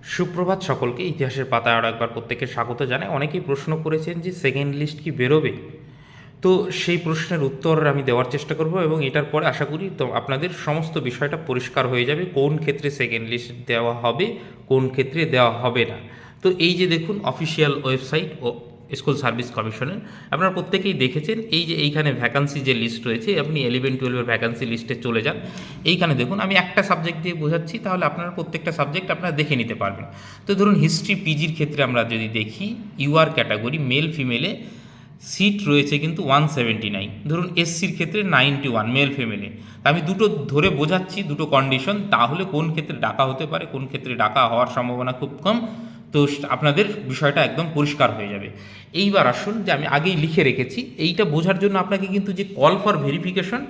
সুপ্রভাত সকলকে ইতিহাসের পাতায় আরও একবার প্রত্যেকের স্বাগত জানায় অনেকেই প্রশ্ন করেছেন যে সেকেন্ড লিস্ট কি বেরোবে? তো সেই প্রশ্নের উত্তর আমি দেওয়ার চেষ্টা করব এবং এটার পরে আশা করি তো আপনাদের সমস্ত বিষয়টা পরিষ্কার হয়ে যাবে, কোন ক্ষেত্রে সেকেন্ড লিস্ট দেওয়া হবে, কোন ক্ষেত্রে দেওয়া হবে না। তো এই যে দেখুন অফিসিয়াল ওয়েবসাইট ও স্কুল সার্ভিস কমিশনের, আপনারা প্রত্যেকেই দেখেছেন এই যে এইখানে ভ্যাকান্সি যে লিস্ট রয়েছে, আপনি ইলেভেন টুয়েলভের ভ্যাকান্সি লিস্টে চলে যান। এইখানে দেখুন, আমি একটা সাবজেক্ট দিয়ে বোঝাচ্ছি, তাহলে আপনারা প্রত্যেকটা সাবজেক্ট আপনারা দেখে নিতে পারবেন। তো ধরুন হিস্ট্রি পিজির ক্ষেত্রে আমরা যদি দেখি ইউআর ক্যাটাগরি মেল ফিমেলে সিট রয়েছে কিন্তু ওয়ান সেভেন্টি নাইন ধরুন এসসির ক্ষেত্রে নাইনটি ওয়ান মেল ফিমেলে আমি দুটো ধরে বোঝাচ্ছি, দুটো কন্ডিশন তাহলে কোন ক্ষেত্রে ডাকা হতে পারে, কোন ক্ষেত্রে ডাকা হওয়ার সম্ভাবনা খুব কম। তো আপনাদের বিষয়টা একদম পরিষ্কার হয়ে যাবে। এইবার আসুন যে আমি আগেই লিখে রেখেছি, এইটা বোঝার জন্য আপনাকে কিন্তু যে কল ফর ভেরিফিকেশন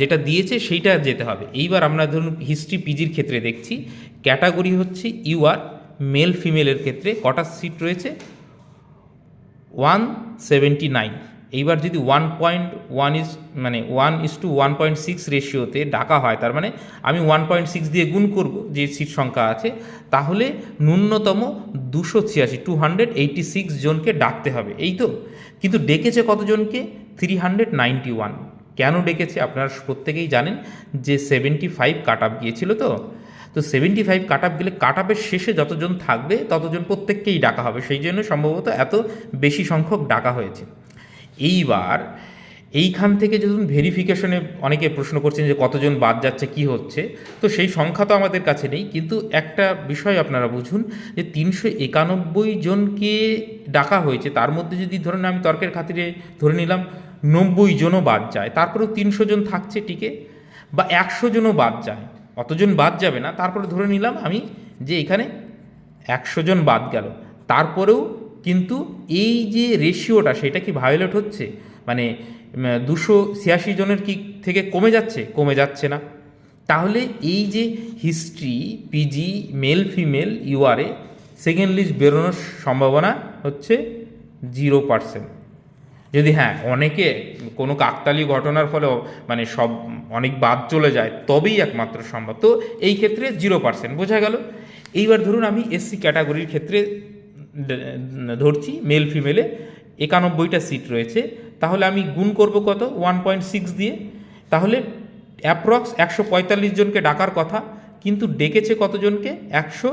যেটা দিয়েছে সেইটা যেতে হবে। এইবার আমরা ধরুন হিস্ট্রি পিজির ক্ষেত্রে দেখছি ক্যাটাগরি হচ্ছে ইউ আর মেল ফিমেলের ক্ষেত্রে কটা সিট রয়েছে? ওয়ান সেভেন্টি নাইন এইবার যদি ওয়ান পয়েন্ট ওয়ান ইস মানে one is two one point six রেশিওতে ডাকা হয়, তার মানে আমি ওয়ান পয়েন্ট সিক্স দিয়ে গুণ করব, যে সিট সংখ্যা আছে, তাহলে ন্যূনতম দুশো ছিয়াশি টু হান্ড্রেড এইটি সিক্স জনকে ডাকতে হবে, এই তো? কিন্তু ডেকেছে কতজনকে? থ্রি হান্ড্রেড নাইনটি ওয়ান কেন ডেকেছে? আপনারা প্রত্যেকেই জানেন যে সেভেন্টি ফাইভ কাট আপ গিয়েছিল তো? তো সেভেন্টি ফাইভ কাট আপ গেলে কাট আপের শেষে যতজন থাকবে, ততজন প্রত্যেককেই ডাকা হবে, সেই জন্য সম্ভবত এত বেশি সংখ্যক ডাকা হয়েছে। এইবার এইখান থেকে যখন ভেরিফিকেশনে অনেকে প্রশ্ন করছেন যে কতজন বাদ যাচ্ছে, কি হচ্ছে, তো সেই সংখ্যা তো আমাদের কাছে নেই, কিন্তু একটা বিষয় আপনারা বুঝুন যে তিনশো একানব্বই জনকে ডাকা হয়েছে, তার মধ্যে যদি ধরেন আমি তর্কের খাতিরে ধরে নিলাম নব্বই জনও বাদ যায়, তারপরেও তিনশো জন থাকছে টিকে বা একশো জনও বাদ যায়, অতজন বাদ যাবে না, তারপরে ধরে নিলাম আমি যে এখানে একশো জন বাদ গেল, তারপরেও কিন্তু এই যে রেশিওটা সেটা কি ভায়োলেট হচ্ছে? মানে দুশো ছিয়াশি জনের কি থেকে কমে যাচ্ছে? কমে যাচ্ছে না। তাহলে এই যে হিস্ট্রি পিজি মেল ফিমেল ইউআরএ সেকেন্ড লিস্ট বেরোনোর সম্ভাবনা হচ্ছে জিরো পার্সেন্ট যদি হ্যাঁ অনেকে কোনো কাকতালি ঘটনার ফলে মানে সব, অনেক বাদ চলে যায়, তবেই একমাত্র সম্ভব। তো এই ক্ষেত্রে জিরো পার্সেন্ট বোঝা গেল? এইবার ধরুন আমি এসসি ক্যাটাগরির ক্ষেত্রে ধরছি মেল ফিমেলে একানব্বইটা সিট রয়েছে। তাহলে আমি গুণ করব কত? ওয়ান পয়েন্ট সিক্স দিয়ে। তাহলে অ্যাপ্রক্স একশো পঁয়তাল্লিশ জনকে ডাকার কথা, কিন্তু ডেকেছে কতজনকে একশো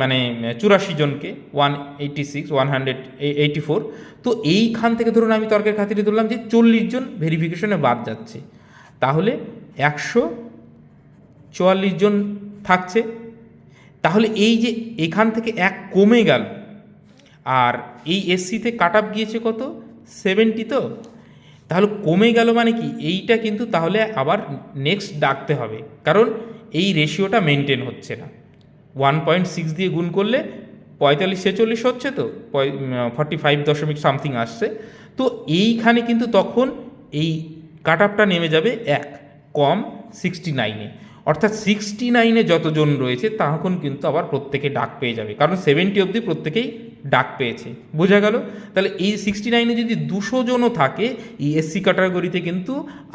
মানে চুরাশি জনকে one eighty six one hundred eighty four তো এইখান থেকে ধরুন আমি তর্কের খাতিরে ধরলাম যে চল্লিশ জন ভেরিফিকেশনে বাদ যাচ্ছে। তাহলে একশো চুয়াল্লিশ জন থাকছে। তাহলে এই যে এখান থেকে এক কমে গেল আর এই এসসিতে কাট আপ গিয়েছে কত? সেভেন্টি তো? তাহলে কমে গেল মানে কি? এইটা কিন্তু তাহলে আবার নেক্সট ডাকতে হবে। কারণ এই রেশিওটা মেনটেন হচ্ছে না। ওয়ান পয়েন্ট সিক্স দিয়ে গুণ করলে পঁয়তাল্লিশ ছেচল্লিশ হচ্ছে তো? ফর্টি ফাইভ দশমিক সামথিং আসছে। তো এইখানে কিন্তু তখন এই কাট আপটা নেমে যাবে এক, কম সিক্সটি নাইনে অর্থাৎ সিক্সটি নাইনে যতজন রয়েছে, তখন কিন্তু আবার প্রত্যেকে ডাক পেয়ে যাবে। কারণ সেভেন্টি অবধি প্রত্যেকেই ডাক পেয়েছে। বোঝা গেল? তাহলে এই সিক্সটি নাইনে যদি দুশো জনও থাকে, এই এসসি ক্যাটাগরিতে কিন্তু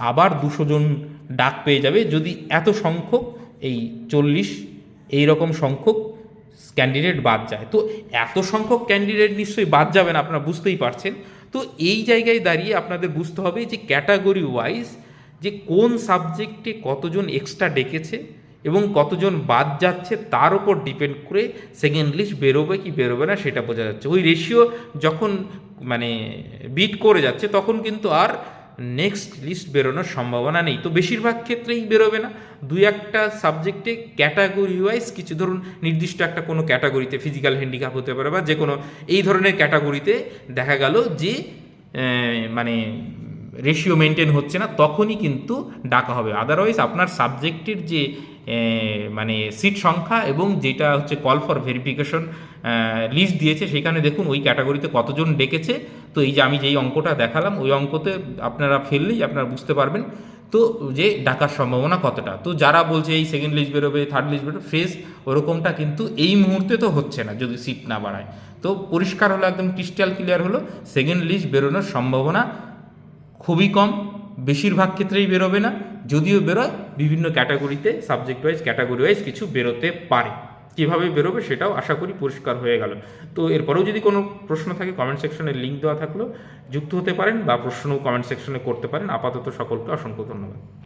আবার দুশো জন ডাক পেয়ে যাবে। যদি এত সংখ্যক, এই চল্লিশ এই রকম সংখ্যক ক্যান্ডিডেট বাদ যায়। তো এত সংখ্যক ক্যান্ডিডেট নিশ্চয়ই বাদ যাবে না আপনারা বুঝতেই পারছেন। তো এই জায়গায় দাঁড়িয়ে আপনাদের বুঝতে হবে যে ক্যাটাগরি ওয়াইজ যে কোন সাবজেক্টে কতজন এক্সট্রা ডেকেছে এবং কতজন বাদ যাচ্ছে তার উপর ডিপেন্ড করে সেকেন্ড লিস্ট বেরোবে কি বেরোবে না সেটা বোঝা যাচ্ছে। ওই রেশিও যখন মানে বিট করে যাচ্ছে তখন কিন্তু আর নেক্সট লিস্ট বেরোনোর সম্ভাবনা নেই। তো বেশিরভাগ ক্ষেত্রেই বেরোবে না। দুই একটা সাবজেক্টে ক্যাটাগরি ওয়াইজ কিছু ধরুন নির্দিষ্ট একটা কোনো ক্যাটাগরিতে ফিজিক্যাল হ্যান্ডিক্যাপ হতে পারে বা যে কোনো এই ধরনের ক্যাটাগরিতে দেখা গেল যে মানে রেশিও মেনটেন হচ্ছে না, তখনই কিন্তু ডাকা হবে। আদারওয়াইজ আপনার সাবজেক্টের যে মানে সিট সংখ্যা এবং যেটা হচ্ছে কল ফর ভেরিফিকেশন লিস্ট দিয়েছে, সেখানে দেখুন ওই ক্যাটাগরিতে কতজন ডেকেছে। তো এই যে আমি যেই অঙ্কটা দেখালাম, ওই অঙ্কতে আপনারা ফেললেই আপনারা বুঝতে পারবেন। তো যে ডাকার সম্ভাবনা কতটা। তো যারা বলছে এই সেকেন্ড লিস্ট বেরোবে থার্ড লিস্ট বেরোবে ফেস ওরকমটা কিন্তু এই মুহূর্তে তো হচ্ছে না, যদি সিট না বাড়ায়। তো পরিষ্কার হলো, একদম ক্রিস্টাল ক্লিয়ার হলো সেকেন্ড লিস্ট বেরোনোর সম্ভাবনা খুবই কম। বেশিরভাগ ক্ষেত্রেই বেরোবে না, যদিও বেরোয়। বিভিন্ন ক্যাটাগরিতে সাবজেক্ট ওয়াইজ ক্যাটাগরি ওয়াইজ কিছু বেরোতে পারে। কীভাবে বেরোবে সেটাও আশা করি পরিষ্কার হয়ে গেল। তো এরপরেও যদি কোনো প্রশ্ন থাকে কমেন্ট সেকশনে লিঙ্ক দেওয়া থাকল। যুক্ত হতে পারেন বা প্রশ্নও কমেন্ট সেকশনে করতে পারেন। আপাতত সকলকে অসংখ্য ধন্যবাদ।